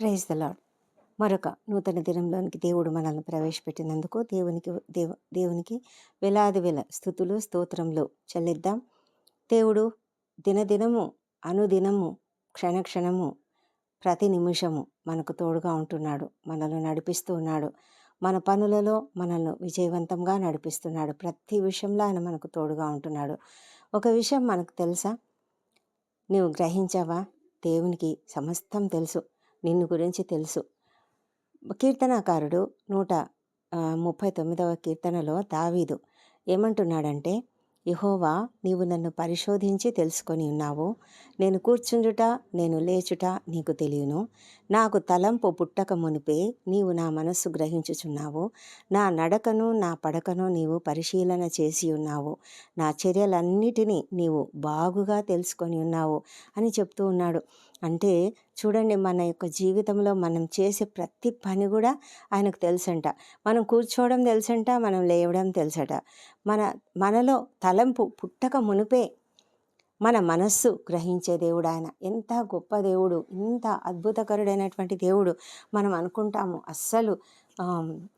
Praise the lord మరొక నూతన దినంలోనికి దేవుడు మనల్ని ప్రవేశపెట్టినందుకు దేవునికి దేవ దేవునికి వేలాది వేల స్థుతులు స్తోత్రములు చెల్లిద్దాం. దేవుడు దినదినము అనుదినము క్షణక్షణము ప్రతి నిమిషము మనకు తోడుగా ఉంటున్నాడు మనల్ని నడిపిస్తూ ఉన్నాడు. మన పనులలో మనల్ని విజయవంతంగా నడిపిస్తున్నాడు ప్రతి విషయంలో ఆయన మనకు తోడుగా ఉంటున్నాడు. ఒక విషయం మనకు తెలుసా? నువ్వు గ్రహించావా? దేవునికి సమస్తం తెలుసు. నిన్ను గురించి తెలుసు. కీర్తనాకారుడు నూట ముప్పై తొమ్మిదవ కీర్తనలో దావీదు ఏమంటున్నాడంటే యహోవా నీవు నన్ను పరిశోధించి తెలుసుకొని ఉన్నావు. నేను కూర్చుండుట నేను లేచుట నీకు తెలియను. నాకు తలంపు పుట్టక మునిపే నీవు నా మనస్సు గ్రహించుచున్నావు. నా నడకను నా పడకను నీవు పరిశీలన చేసి ఉన్నావు. నా చర్యలన్నిటినీ నీవు బాగుగా తెలుసుకొని ఉన్నావు అని చెప్తూ ఉన్నాడు. అంటే చూడండి మన యొక్క జీవితంలో మనం చేసే ప్రతి పని కూడా ఆయనకు తెలుసంట. మనం కూర్చోవడం తెలుసంట మనం లేవడం తెలుసట. మన మనలో తలంపు పుట్టక మునిపే మన మనస్సు గ్రహించే దేవుడు ఆయన. ఎంత గొప్ప దేవుడు ఇంత అద్భుతకరుడైనటువంటి దేవుడు మనం అనుకుంటాము. అస్సలు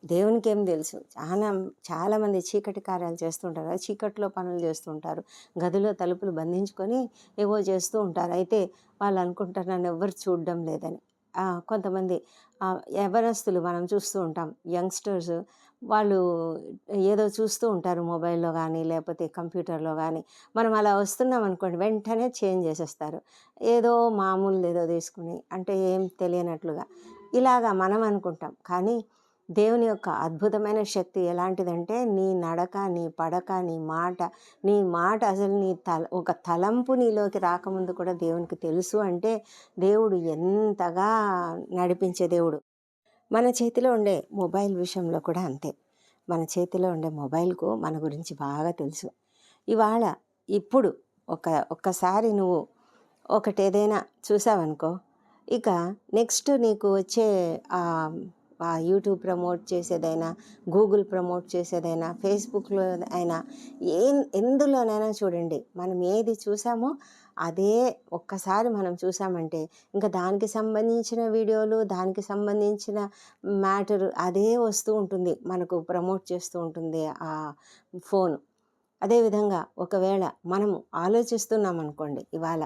దేవునికి ఏం తెలుసు చాలా చాలామంది చీకటి కార్యాలు చేస్తుంటారు చీకట్లో పనులు చేస్తుంటారు. గదిలో తలుపులు బంధించుకొని ఏవో చేస్తూ ఉంటారు. అయితే వాళ్ళు అనుకుంటారు నన్ను ఎవ్వరు చూడడం లేదని. కొంతమంది ఎవరస్తులు మనం చూస్తూ ఉంటాం. యంగ్స్టర్స్ వాళ్ళు ఏదో చూస్తూ ఉంటారు మొబైల్లో కానీ లేకపోతే కంప్యూటర్లో కానీ మనం అలా వస్తున్నాం అనుకోండి వెంటనే చేంజ్ చేసేస్తారు. ఏదో మామూలు ఏదో తీసుకుని అంటే ఏం తెలియనట్లుగా. ఇలాగా మనం అనుకుంటాం. కానీ దేవుని యొక్క అద్భుతమైన శక్తి ఎలాంటిదంటే నీ నడక నీ పడక నీ మాట నీ మాట అసలు నీ తల ఒక తలంపు నీలోకి రాకముందు కూడా దేవునికి తెలుసు అంటే దేవుడు ఎంతగా నడిపించే దేవుడు. మన చేతిలో ఉండే మొబైల్ విషయంలో కూడా అంతే. మన చేతిలో ఉండే మొబైల్కు మన గురించి బాగా తెలుసు. ఇవాళ ఇప్పుడు ఒక ఒక్కసారి నువ్వు ఒకటి ఏదైనా చూసావనుకో ఇక నెక్స్ట్ నీకు వచ్చే యూట్యూబ్ ప్రమోట్ చేసేదైనా గూగుల్ ప్రమోట్ చేసేదైనా ఫేస్బుక్లో అయినా ఏ ఎందులోనైనా చూడండి. మనం ఏది చూసామో అదే ఒక్కసారి మనం చూసామంటే ఇంకా దానికి సంబంధించిన వీడియోలు దానికి సంబంధించిన మ్యాటర్ అదే వస్తూ ఉంటుంది. మనకు ప్రమోట్ చేస్తూ ఉంటుంది ఆ ఫోన్. అదేవిధంగా ఒకవేళ మనము ఆలోచిస్తున్నాం అనుకోండి ఇవాళ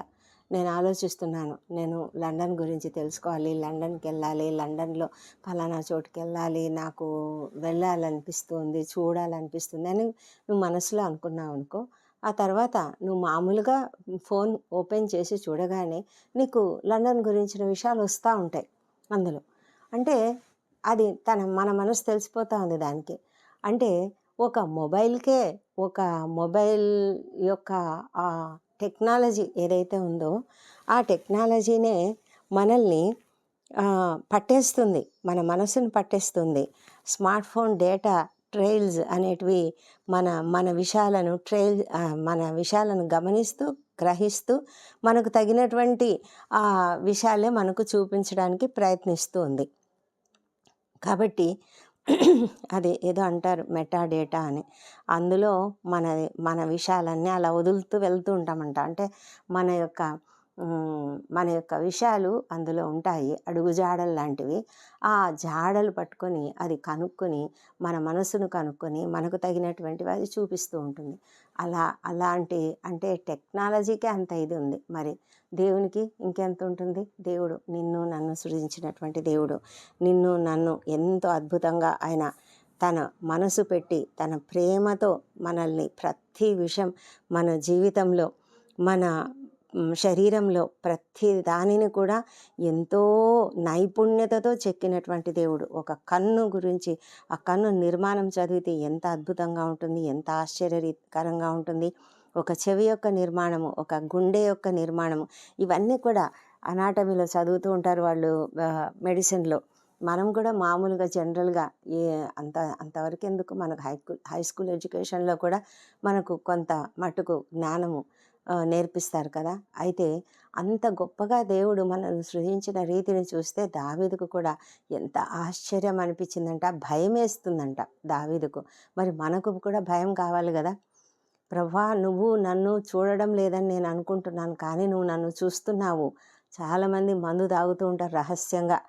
నేను ఆలోచిస్తున్నాను. నేను లండన్ గురించి తెలుసుకోవాలి. లండన్కి వెళ్ళాలి లండన్లో ఫలానా చోటుకి వెళ్ళాలి నాకు వెళ్ళాలనిపిస్తుంది చూడాలనిపిస్తుంది అని నువ్వు మనసులో అనుకున్నావు అనుకో. ఆ తర్వాత నువ్వు మామూలుగా ఫోన్ ఓపెన్ చేసి చూడగానే నీకు లండన్ గురించిన విషయాలు వస్తూ ఉంటాయి అందులో. అంటే అది తన మన మనసు తెలిసిపోతూ ఉంది దానికి. అంటే ఒక మొబైల్కే ఒక మొబైల్ యొక్క ఆ టెక్నాలజీ ఏదైతే ఉందో ఆ టెక్నాలజీనే మనల్ని పట్టేస్తుంది. మన మనసును పట్టేస్తుంది. స్మార్ట్ ఫోన్ డేటా ట్రైల్స్ అనేటివి మన మన విషయాలను ట్రైల్ మన విషయాలను గమనిస్తూ గ్రహిస్తూ మనకు తగినటువంటి ఆ విషయాలే మనకు చూపించడానికి ప్రయత్నిస్తూ ఉంది. కాబట్టి అది ఏదో అంటారు మెటా డేటా అని. అందులో మన మన విషయాలన్నీ అలా వదులుతూ వెళ్తూ ఉంటామంట. అంటే మన యొక్క మన యొక్క విషయాలు అందులో ఉంటాయి. అడుగుజాడలు లాంటివి. ఆ జాడలు పట్టుకొని అది కనుక్కొని మన మనసును కనుక్కొని మనకు తగినటువంటివి అది చూపిస్తూ ఉంటుంది. అలా అలాంటి అంటే టెక్నాలజీకే అంత ఇది ఉంది. మరి దేవునికి ఇంకెంత ఉంటుంది? దేవుడు నిన్ను నన్ను సృజించినటువంటి దేవుడు నిన్ను నన్ను ఎంతో అద్భుతంగా ఆయన తన మనసు పెట్టి తన ప్రేమతో మనల్ని ప్రతి విషయం మన జీవితంలో మన శరీరంలో ప్రతి దానిని కూడా ఎంతో నైపుణ్యతతో చెక్కినటువంటి దేవుడు. ఒక కన్ను గురించి ఆ కన్ను నిర్మాణం చదివితే ఎంత అద్భుతంగా ఉంటుంది ఎంత ఆశ్చర్యకరంగా ఉంటుంది. ఒక చెవి యొక్క నిర్మాణము ఒక గుండె యొక్క నిర్మాణము ఇవన్నీ కూడా అనాటమీలో చదువుతూ ఉంటారు వాళ్ళు మెడిసిన్లో. మనం కూడా మామూలుగా జనరల్గా ఏ అంత అంతవరకు ఎందుకు మనకు హై హై స్కూల్ ఎడ్యుకేషన్లో కూడా మనకు కొంత మటుకు జ్ఞానము నేర్పిస్తారు కదా. అయితే అంత గొప్పగా దేవుడు మనల్ని సృజించిన రీతిని చూస్తే దావీదుకు కూడా ఎంత ఆశ్చర్యం అనిపించిందంట భయం వేస్తుందంట దావీదుకు. మరి మనకు కూడా భయం కావాలి కదా. ప్రభా నువ్వు నన్ను చూడడం లేదని నేను అనుకుంటున్నాను కానీ నువ్వు నన్ను చూస్తున్నావు. చాలామంది మందు తాగుతూ ఉంటారు రహస్యంగా.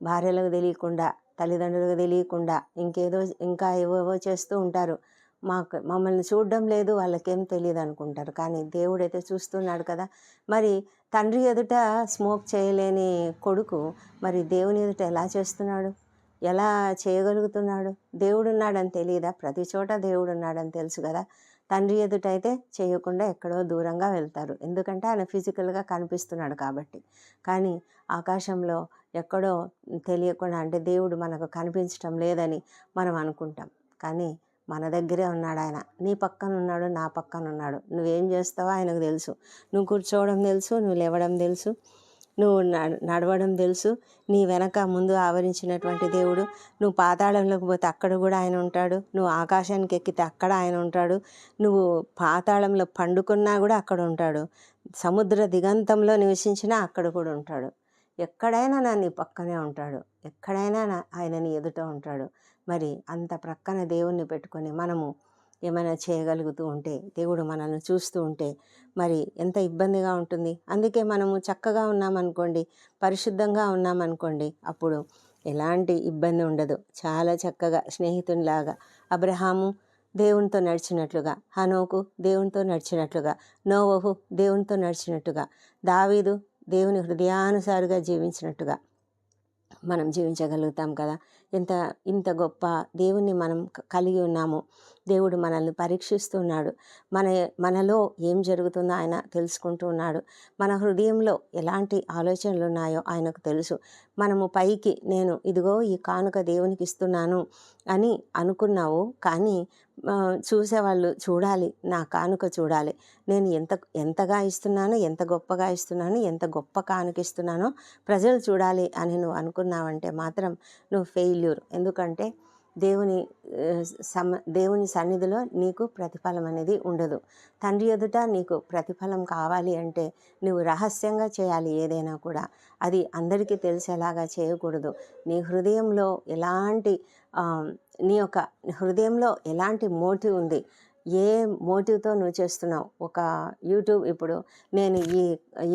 భార్యలకు తెలియకుండా తల్లిదండ్రులకు తెలియకుండా ఇంకేదో ఇంకా ఏవేవో చేస్తూ ఉంటారు. మాకు మమ్మల్ని చూడడం లేదు వాళ్ళకేం తెలియదు అనుకుంటారు కానీ దేవుడైతే చూస్తున్నాడు కదా. మరి తండ్రి ఎదుట స్మోక్ చేయలేని కొడుకు మరి దేవుని ఎదుట ఎలా చేస్తున్నాడు? ఎలా చేయగలుగుతున్నాడు? దేవుడు ఉన్నాడని తెలియదా ప్రతి చోట దేవుడు ఉన్నాడని తెలుసు కదా. తండ్రి ఎదుట అయితే చేయకుండా ఎక్కడో దూరంగా వెళ్తారు. ఎందుకంటే ఆయన ఫిజికల్గా కనిపిస్తున్నాడు కాబట్టి. కానీ ఆకాశంలో ఎక్కడో తెలియకుండా అంటే దేవుడు మనకు కనిపించటం లేదని మనం అనుకుంటాం. కానీ మన దగ్గరే ఉన్నాడు ఆయన. నీ పక్కన ఉన్నాడు నా పక్కన ఉన్నాడు. నువ్వేం చేస్తావో ఆయనకు తెలుసు. నువ్వు కూర్చోవడం తెలుసు నువ్వు లేవడం తెలుసు నువ్వు నడవడం తెలుసు. నీ వెనక ముందు ఆవరించినటువంటి దేవుడు. నువ్వు పాతాళంలోకి పోతే అక్కడ కూడా ఆయన ఉంటాడు. నువ్వు ఆకాశానికి ఎక్కితే అక్కడ ఆయన ఉంటాడు. నువ్వు పాతాళంలో పండుకున్నా కూడా అక్కడ ఉంటాడు. సముద్ర దిగంతంలో నివసించినా అక్కడ కూడా ఉంటాడు. ఎక్కడైనా నా నీ పక్కనే ఉంటాడు. ఎక్కడైనా ఆయన నీ ఎదుట ఉంటాడు. మరి అంత ప్రక్కన దేవుణ్ణి పెట్టుకొని మనము ఏమైనా చేయగలుగుతూ ఉంటే దేవుడు మనల్ని చూస్తూ ఉంటే మరి ఎంత ఇబ్బందిగా ఉంటుంది. అందుకే మనము చక్కగా ఉన్నామనుకోండి పరిశుద్ధంగా ఉన్నామనుకోండి అప్పుడు ఎలాంటి ఇబ్బంది ఉండదు. చాలా చక్కగా స్నేహితునిలాగా అబ్రహాము దేవునితో నడిచినట్లుగా హనోకు దేవునితో నడిచినట్లుగా నోవహు దేవునితో నడిచినట్టుగా దావీదు దేవుని హృదయానుసారిగా జీవించినట్టుగా మనం జీవించగలుగుతాం కదా. ఇంత ఇంత గొప్ప దేవుణ్ణి మనం కలిగి ఉన్నాము. దేవుడు మనల్ని పరీక్షిస్తున్నాడు. మన మనలో ఏం జరుగుతుందో ఆయన తెలుసుకుంటూ ఉన్నాడు. మన హృదయంలో ఎలాంటి ఆలోచనలు ఉన్నాయో ఆయనకు తెలుసు. మనము పైకి నేను ఇదిగో ఈ కానుక దేవునికి ఇస్తున్నాను అని అనుకున్నావు. కానీ చూసేవాళ్ళు చూడాలి నా కానుక చూడాలి. నేను ఎంత ఎంతగా ఇస్తున్నాను ఎంత గొప్పగా ఇస్తున్నాను ఎంత గొప్ప కానుక ఇస్తున్నానో ప్రజలు చూడాలి అని నువ్వు అనుకున్నావంటే మాత్రం నువ్వు ఫెయిల్యూర్. ఎందుకంటే దేవుని సమ దేవుని సన్నిధిలో నీకు ప్రతిఫలం అనేది ఉండదు. తండ్రి ఎదుట నీకు ప్రతిఫలం కావాలి అంటే నువ్వు రహస్యంగా చేయాలి ఏదైనా కూడా. అది అందరికీ తెలిసేలాగా చేయకూడదు. నీ హృదయంలో ఎలాంటి నీ యొక్క హృదయంలో ఎలాంటి మోటివ్ ఉంది? ఏ మోటివ్తో నువ్వు చేస్తున్నావు? ఒక యూట్యూబ్ ఇప్పుడు నేను ఈ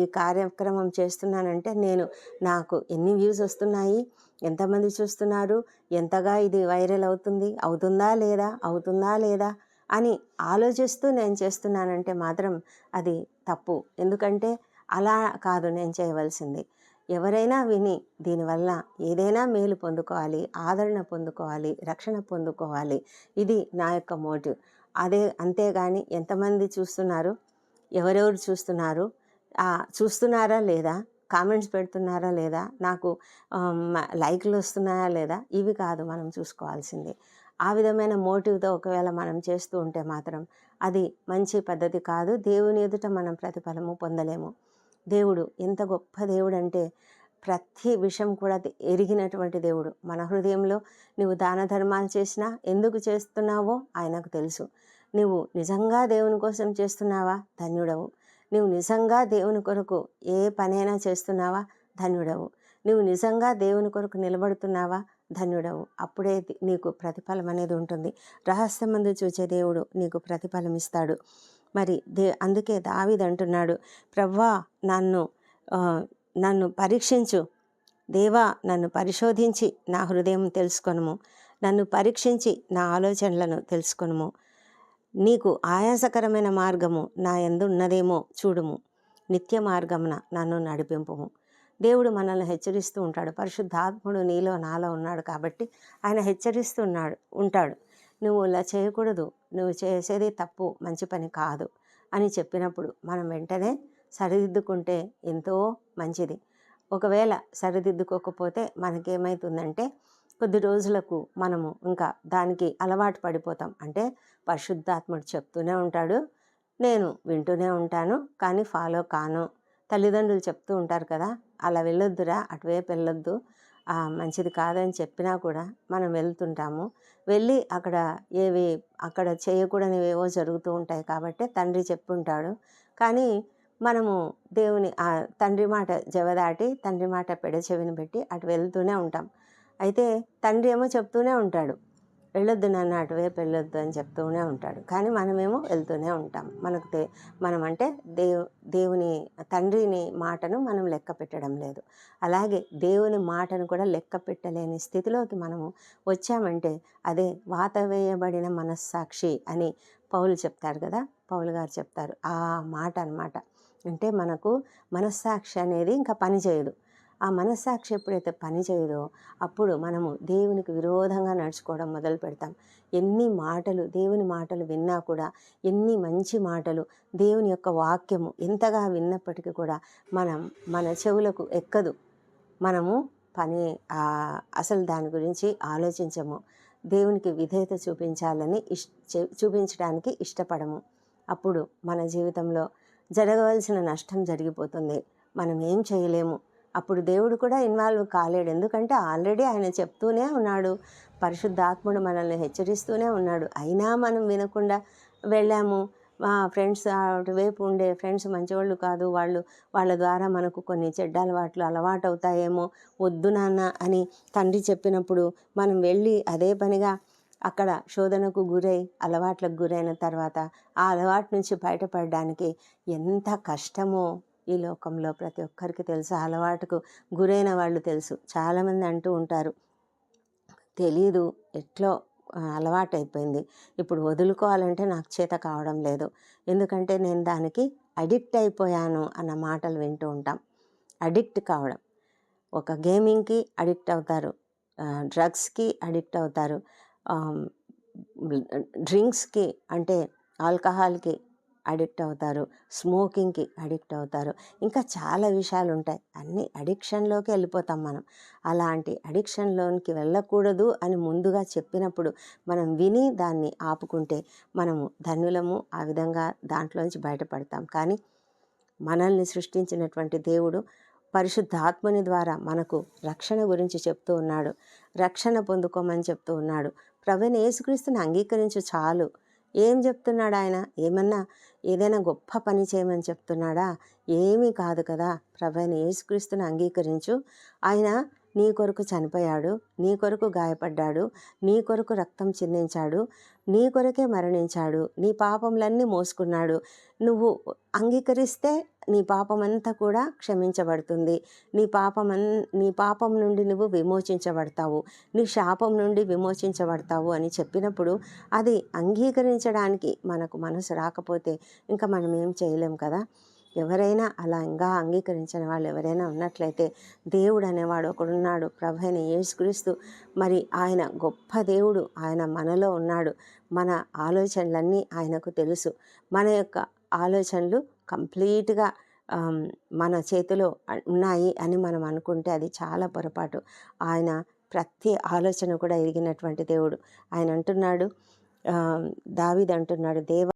ఈ కార్యక్రమం చేస్తున్నానంటే నేను నాకు ఎన్ని వ్యూస్ వస్తున్నాయి? ఎంతమంది చూస్తున్నారు? ఎంతగా ఇది వైరల్ అవుతుంది? అవుతుందా లేదా? అవుతుందా లేదా? అని ఆలోచిస్తూ నేను చేస్తున్నానంటే మాత్రం అది తప్పు. ఎందుకంటే అలా కాదు నేను చేయవలసింది. ఎవరైనా విని దీనివల్ల ఏదైనా మేలు పొందుకోవాలి ఆదరణ పొందుకోవాలి రక్షణ పొందుకోవాలి. ఇది నా యొక్క మోటివ్. అదే అంతేగాని ఎంతమంది చూస్తున్నారు? ఎవరెవరు చూస్తున్నారు? చూస్తున్నారా లేదా? కామెంట్స్ పెడుతున్నారా లేదా? నాకు లైక్లు వస్తున్నాయా లేదా? ఇవి కాదు మనం చూసుకోవాల్సింది. ఆ విధమైన మోటివ్తో ఒకవేళ మనం చేస్తూ ఉంటే మాత్రం అది మంచి పద్ధతి కాదు. దేవుని ఎదుట మనం ప్రతిఫలము పొందలేము. దేవుడు ఎంత గొప్ప దేవుడు అంటే ప్రతి విషయం కూడా ఎరిగినటువంటి దేవుడు. మన హృదయంలో నువ్వు దాన ధర్మాలు చేసినా ఎందుకు చేస్తున్నావో ఆయనకు తెలుసు. నువ్వు నిజంగా దేవుని కోసం చేస్తున్నావా? ధన్యుడవు. నువ్వు నిజంగా దేవుని కొరకు ఏ పనైనా చేస్తున్నావా? ధన్యుడవు. నువ్వు నిజంగా దేవుని కొరకు నిలబడుతున్నావా? ధన్యుడవు. అప్పుడే నీకు ప్రతిఫలం అనేది ఉంటుంది. రహస్యమందు చూచే దేవుడు నీకు ప్రతిఫలం ఇస్తాడు. మరి దే అందుకే దావిది అంటున్నాడు ప్రవ్వా నన్ను నన్ను పరీక్షించు. దేవా నన్ను పరిశోధించి నా హృదయం తెలుసుకొనుము. నన్ను పరీక్షించి నా ఆలోచనలను తెలుసుకొనుము. నీకు ఆయాసకరమైన మార్గము నా ఎందున్నదేమో చూడుము. నిత్య మార్గమున నన్ను నడిపింపుము. దేవుడు మనల్ని హెచ్చరిస్తూ ఉంటాడు. పరిశుద్ధాత్ముడు నీలో నాలో ఉన్నాడు కాబట్టి ఆయన హెచ్చరిస్తూ ఉన్నాడు ఉంటాడు. నువ్వు ఇలా చేయకూడదు. నువ్వు చేసేది తప్పు మంచి పని కాదు అని చెప్పినప్పుడు మనం వెంటనే సరిదిద్దుకుంటే ఎంతో మంచిది. ఒకవేళ సరిదిద్దుకోకపోతే మనకేమవుతుందంటే కొద్ది రోజులకు మనము ఇంకా దానికి అలవాటు పడిపోతాం. అంటే పరిశుద్ధాత్ముడు చెప్తూనే ఉంటాడు నేను వింటూనే ఉంటాను కానీ ఫాలో కాను. తల్లిదండ్రులు చెప్తూ ఉంటారు కదా అలా వెళ్ళొద్దురా అటువైపు వెళ్ళొద్దు మంచిది కాదని చెప్పినా కూడా మనం వెళ్తుంటాము. వెళ్ళి అక్కడ ఏవి అక్కడ చేయకూడనివి ఏవో జరుగుతూ ఉంటాయి కాబట్టి తండ్రి చెప్పుంటాడు. కానీ మనము దేవుని తండ్రి మాట జవదాటి తండ్రి మాట పెడచెవిని పెట్టి అటు వెళ్తూనే ఉంటాం. అయితే తండ్రి ఏమో చెప్తూనే ఉంటాడు. వెళ్ళొద్దు నాన్న అటువైపు వెళ్ళొద్దు అని చెప్తూనే ఉంటాడు. కానీ మనమేమో వెళ్తూనే ఉంటాం. మనకు దే మనం అంటే దేవు దేవుని తండ్రిని మాటను మనం లెక్క పెట్టడం లేదు. అలాగే దేవుని మాటను కూడా లెక్క పెట్టలేని స్థితిలోకి మనము వచ్చామంటే అదే వాత వేయబడిన మనస్సాక్షి అని పౌలు చెప్తారు కదా? పౌలు గారు చెప్తారు. ఆ మాట అన్నమాట. అంటే మనకు మనస్సాక్షి అనేది ఇంకా పని చేయదు. ఆ మనస్సాక్షి ఎప్పుడైతే పని చేయదో అప్పుడు మనము దేవునికి విరోధంగా నడుచుకోవడం మొదలు పెడతాం. ఎన్ని మాటలు దేవుని మాటలు విన్నా కూడా ఎన్ని మంచి మాటలు దేవుని యొక్క వాక్యము ఎంతగా విన్నప్పటికీ కూడా మనం మన చెవులకు ఎక్కదు. మనము పని అసలు దాని గురించి ఆలోచించము. దేవునికి విధేయత చూపించాలని ఇష్ చూపించడానికి ఇష్టపడము. అప్పుడు మన జీవితంలో జరగవలసిన నష్టం జరిగిపోతుంది. మనం ఏం చేయలేము. అప్పుడు దేవుడు కూడా ఇన్వాల్వ్ కాలేడు. ఎందుకంటే ఆల్రెడీ ఆయన చెప్తూనే ఉన్నాడు. పరిశుద్ధాత్ముడు మనల్ని హెచ్చరిస్తూనే ఉన్నాడు. అయినా మనం వినకుండా వెళ్ళాము. మా ఫ్రెండ్స్ అటువైపు ఉండే ఫ్రెండ్స్ మంచివాళ్ళు కాదు. వాళ్ళు వాళ్ళ ద్వారా మనకు కొన్ని చెడ్డ అలవాట్లు అలవాటు అవుతాయేమో. వద్దు నాన్న అని తండ్రి చెప్పినప్పుడు మనం వెళ్ళి అదే పనిగా అక్కడ శోధనకు గురై అలవాట్లకు గురైన తర్వాత ఆ అలవాటు నుంచి బయటపడడానికి ఎంత కష్టమో ఈ లోకంలో ప్రతి ఒక్కరికి తెలుసు. అలవాటుకు గురైన వాళ్ళు తెలుసు. చాలామంది అంటూ ఉంటారు తెలీదు ఎట్లో అలవాటైపోయింది. ఇప్పుడు వదులుకోవాలంటే నాకు చేత కావడం లేదు. ఎందుకంటే నేను దానికి అడిక్ట్ అయిపోయాను అన్న మాటలు వింటూ ఉంటాం. అడిక్ట్ కావడం. ఒక గేమింగ్కి అడిక్ట్ అవుతారు. డ్రగ్స్కి అడిక్ట్ అవుతారు. డ్రింక్స్కి అంటే ఆల్కహాల్కి అడిక్ట్ అవుతారు. స్మోకింగ్కి అడిక్ట్ అవుతారు. ఇంకా చాలా విషయాలు ఉంటాయి అన్ని అడిక్షన్లోకి వెళ్ళిపోతాం మనం. అలాంటి అడిక్షన్లోనికి వెళ్ళకూడదు అని ముందుగా చెప్పినప్పుడు మనం విని దాన్ని ఆపుకుంటే మనము ధన్యులము. ఆ విధంగా దాంట్లోంచి బయటపడతాం. కానీ మనల్ని సృష్టించినటువంటి దేవుడు పరిశుద్ధాత్మని ద్వారా మనకు రక్షణ గురించి చెప్తూ ఉన్నాడు. రక్షణ పొందుకోమని చెప్తూ ఉన్నాడు. ప్రభుని యేసుక్రీస్తుని అంగీకరించు చాలు. ఏం చెప్తున్నాడు ఆయన? ఏమన్నా ఏదైనా గొప్ప పని చేయమని చెప్తున్నాడా? ఏమీ కాదు కదా. ప్రభుని యేసుక్రీస్తుని అంగీకరించు. ఆయన నీ కొరకు చనిపోయాడు నీ కొరకు గాయపడ్డాడు నీ కొరకు రక్తం చిందించాడు నీ కొరకే మరణించాడు నీ పాపములన్నీ మోసుకున్నాడు. నువ్వు అంగీకరిస్తే నీ పాపమంతా కూడా క్షమించబడుతుంది. నీ పాపమన్ నీ పాపం నుండి నువ్వు విమోచించబడతావు. నీ శాపం నుండి విమోచించబడతావు అని చెప్పినప్పుడు అది అంగీకరించడానికి మనకు మనసు రాకపోతే ఇంకా మనం ఏం చేయలేం కదా. ఎవరైనా అలా ఇంకా అంగీకరించిన వాళ్ళు ఎవరైనా ఉన్నట్లయితే దేవుడు అనేవాడు ఒకడున్నాడు. ప్రభు అయిన యేసుక్రీస్తు. మరి ఆయన గొప్ప దేవుడు. ఆయన మనలో ఉన్నాడు. మన ఆలోచనలన్నీ ఆయనకు తెలుసు. మన యొక్క ఆలోచనలు కంప్లీట్గా మన చేతిలో ఉన్నాయి అని మనం అనుకుంటే అది చాలా పొరపాటు. ఆయన ప్రతి ఆలోచన కూడా ఎరిగినటువంటి దేవుడు. ఆయన అంటున్నాడు దావిది అంటున్నాడు దేవ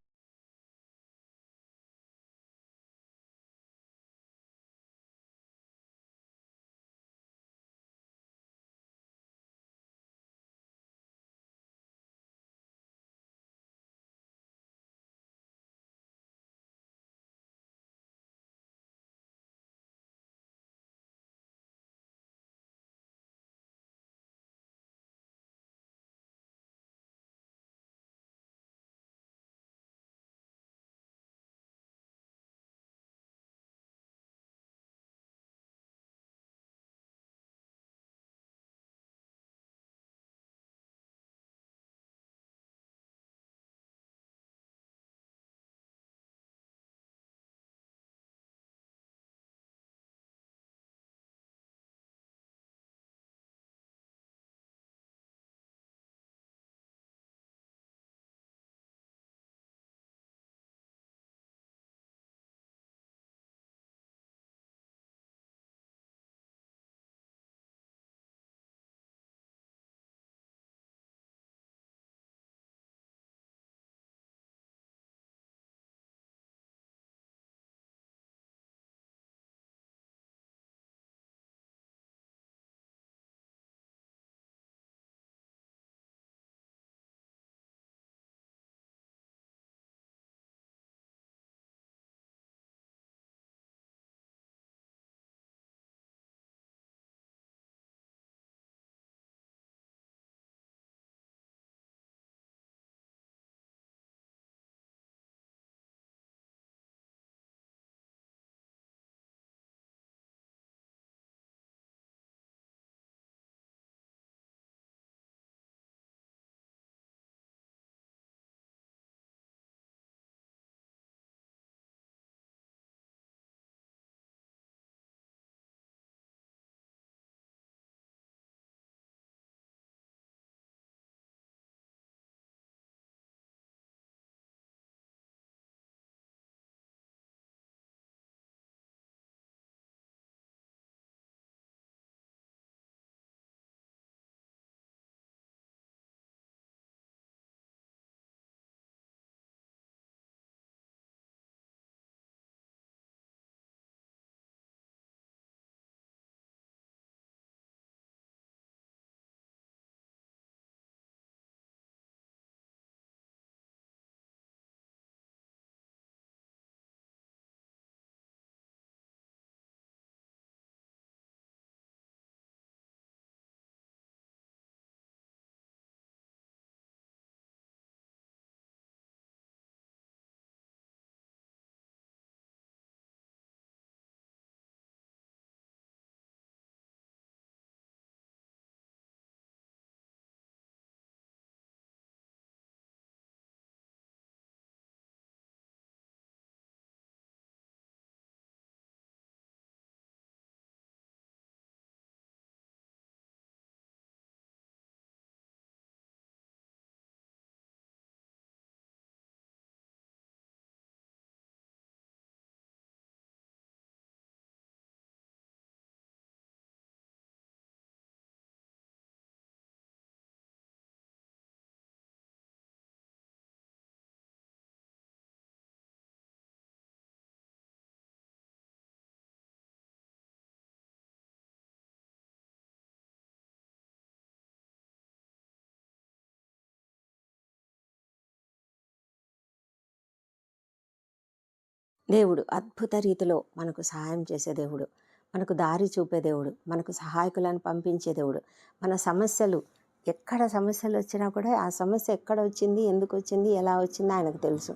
దేవుడు అద్భుత రీతిలో మనకు సహాయం చేసే దేవుడు. మనకు దారి చూపే దేవుడు. మనకు సహాయకులను పంపించే దేవుడు. మన సమస్యలు ఎక్కడ సమస్యలు వచ్చినా కూడా ఆ సమస్య ఎక్కడ వచ్చింది? ఎందుకు వచ్చింది? ఎలా వచ్చింది? ఆయనకు తెలుసు.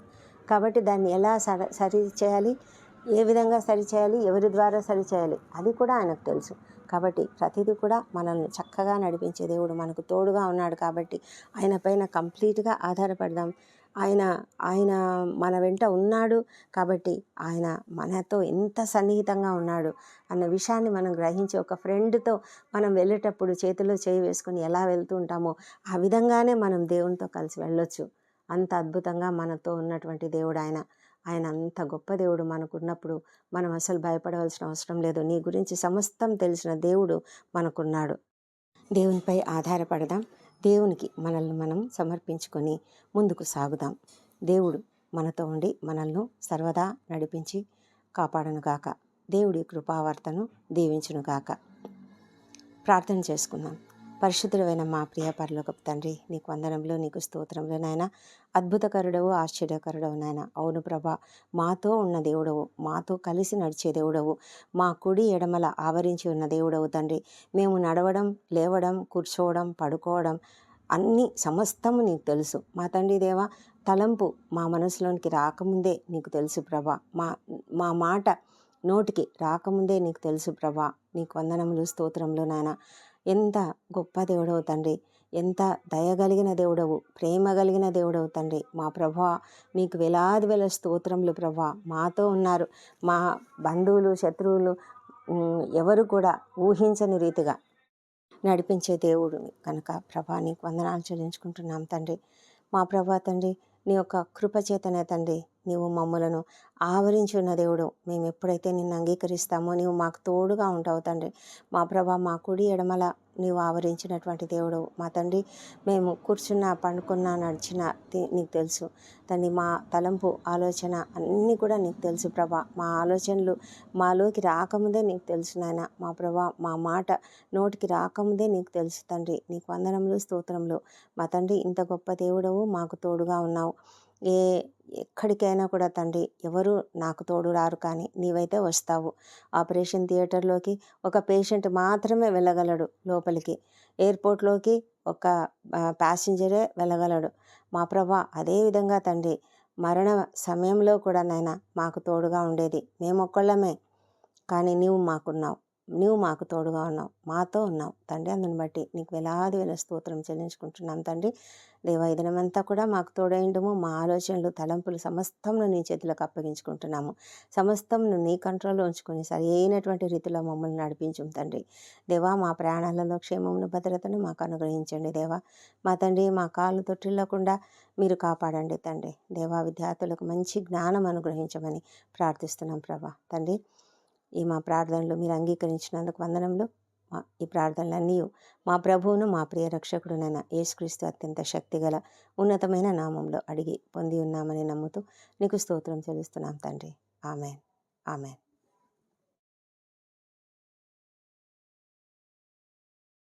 కాబట్టి దాన్ని ఎలా సర సరి చేయాలి? ఏ విధంగా సరిచేయాలి ఎవరి ద్వారా సరి చేయాలి అది కూడా ఆయనకు తెలుసు. కాబట్టి ప్రతిదీ కూడా మనల్ని చక్కగా నడిపించే దేవుడు మనకు తోడుగా ఉన్నాడు కాబట్టి ఆయన పైన కంప్లీట్గా ఆధారపడదాం. ఆయన ఆయన మన వెంట ఉన్నాడు కాబట్టి ఆయన మనతో ఎంత సన్నిహితంగా ఉన్నాడు అన్న విషయాన్ని మనం గ్రహించి ఒక ఫ్రెండ్తో మనం వెళ్ళేటప్పుడు చేతిలో చేయి వేసుకొని ఎలా వెళ్తూ ఉంటామో ఆ విధంగానే మనం దేవునితో కలిసి వెళ్ళొచ్చు. అంత అద్భుతంగా మనతో ఉన్నటువంటి దేవుడు ఆయన. ఆయన అంత గొప్ప దేవుడు మనకున్నప్పుడు మనం అసలు భయపడవలసిన అవసరం లేదు. నీ గురించి సమస్తం తెలిసిన దేవుడు మనకున్నాడు. దేవునిపై ఆధారపడదాం. దేవునికి మనల్ని మనం సమర్పించుకొని ముందుకు సాగుదాం. దేవుడు మనతో ఉండి మనల్ని సర్వదా నడిపించి కాపాడనుగాక. దేవుడి కృపావర్తను దీవించునుగాక. ప్రార్థన చేసుకుందాం. పరిశుద్ధుడైన మా ప్రియ పరలోకపు తండ్రి నీకు వందనంలో నీకు స్తోత్రంలో నాయన. అద్భుతకరుడవు ఆశ్చర్యకరుడవు నాయన. అవును ప్రభా మాతో ఉన్న దేవుడవు మాతో కలిసి నడిచే దేవుడవు మా కుడి ఎడమల ఆవరించి ఉన్న దేవుడవు తండ్రి. మేము నడవడం లేవడం కూర్చోవడం పడుకోవడం అన్ని సమస్తము నీకు తెలుసు. మా తండ్రి దేవా తలంపు మా మనసులోనికి రాకముందే నీకు తెలుసు ప్రభా. మా మా మాట నోటికి రాకముందే నీకు తెలుసు ప్రభా. నీకు వందనములు స్తోత్రంలో నాయన. ఎంత గొప్ప దేవుడవు తండ్రి. ఎంత దయగలిగిన దేవుడవు ప్రేమ కలిగిన దేవుడవు తండ్రి. మా ప్రభా నీకు వేలాది వేల స్తోత్రములు ప్రభా. మాతో ఉన్నారు. మా బంధువులు శత్రువులు ఎవరు కూడా ఊహించని రీతిగా నడిపించే దేవుడు కనుక ప్రభా నీకు వందనాలు చెల్లించుకుంటున్నాం తండ్రి. మా ప్రభా తండ్రి నీ యొక్క కృపచేతనే తండ్రి నీవు మమ్మలను ఆవరించి ఉన్న దేవుడు. మేము ఎప్పుడైతే నిన్ను అంగీకరిస్తామో నీవు మాకు తోడుగా ఉంటావు తండ్రి. మా ప్రభా మా కుడి ఎడమల నీవు ఆవరించినటువంటి దేవుడు. మా తండ్రి మేము కూర్చున్న పండుకున్న నడిచిన నీకు తెలుసు. తండ్రి మా తలంపు ఆలోచన అన్నీ కూడా నీకు తెలుసు ప్రభా. మా ఆలోచనలు మాలోకి రాకముందే నీకు తెలుసు నాయన. మా ప్రభా మా మాట నోటికి రాకముందే నీకు తెలుసు తండ్రి. నీకు వందనములు స్తోత్రములు. మా తండ్రి ఇంత గొప్ప దేవుడవు మాకు తోడుగా ఉన్నావు. ఏ ఎక్కడికైనా కూడా తండ్రి ఎవరు నాకు తోడు రారు కానీ నీవైతే వస్తావు. ఆపరేషన్ థియేటర్లోకి ఒక పేషెంట్ మాత్రమే వెళ్ళగలడు లోపలికి. ఎయిర్పోర్ట్లోకి ఒక ప్యాసింజరే వెళ్ళగలడు. మా ప్రభా అదేవిధంగా తండ్రి మరణ సమయంలో కూడా నాయన మాకు తోడుగా ఉండేది. మేము ఒక్కళ్ళమే కానీ నీవు మాకున్నావు. నువ్వు మాకు తోడుగా ఉన్నావు మాతో ఉన్నావు. తండ్రి అందుని బట్టి నీకు వేలాది వేల స్తోత్రం చెల్లించుకుంటున్నాం తండ్రి. దేవా ఇదనమంతా కూడా మాకు తోడైండము మా ఆలోచనలు తలంపులు సమస్తంను నీ చేతులకు అప్పగించుకుంటున్నాము. సమస్తంను నీ కంట్రోల్లో ఉంచుకొని సరి అయినటువంటి రీతిలో మమ్మల్ని నడిపించు తండ్రి. దేవా మా ప్రాణాలలో క్షేమమును భద్రతను మాకు అనుగ్రహించండి దేవా. మా తండ్రి మా కాళ్ళు తొట్టిల్లకుండా మీరు కాపాడండి తండ్రి. దేవా విద్యార్థులకు మంచి జ్ఞానం అనుగ్రహించమని ప్రార్థిస్తున్నాం ప్రభా. తండ్రి ఈ మా ప్రార్థనలు మీరు అంగీకరించినందుకు వందనంలో మా ఈ ప్రార్థనలన్నీ మా ప్రభువును మా ప్రియ రక్షకుడునైన యేసుక్రీస్తు అత్యంత శక్తిగల ఉన్నతమైన నామంలో అడిగి పొంది ఉన్నామని నమ్ముతూ నీకు స్తోత్రం చెల్లిస్తున్నాం తండ్రి. ఆమెన్. ఆమెన్.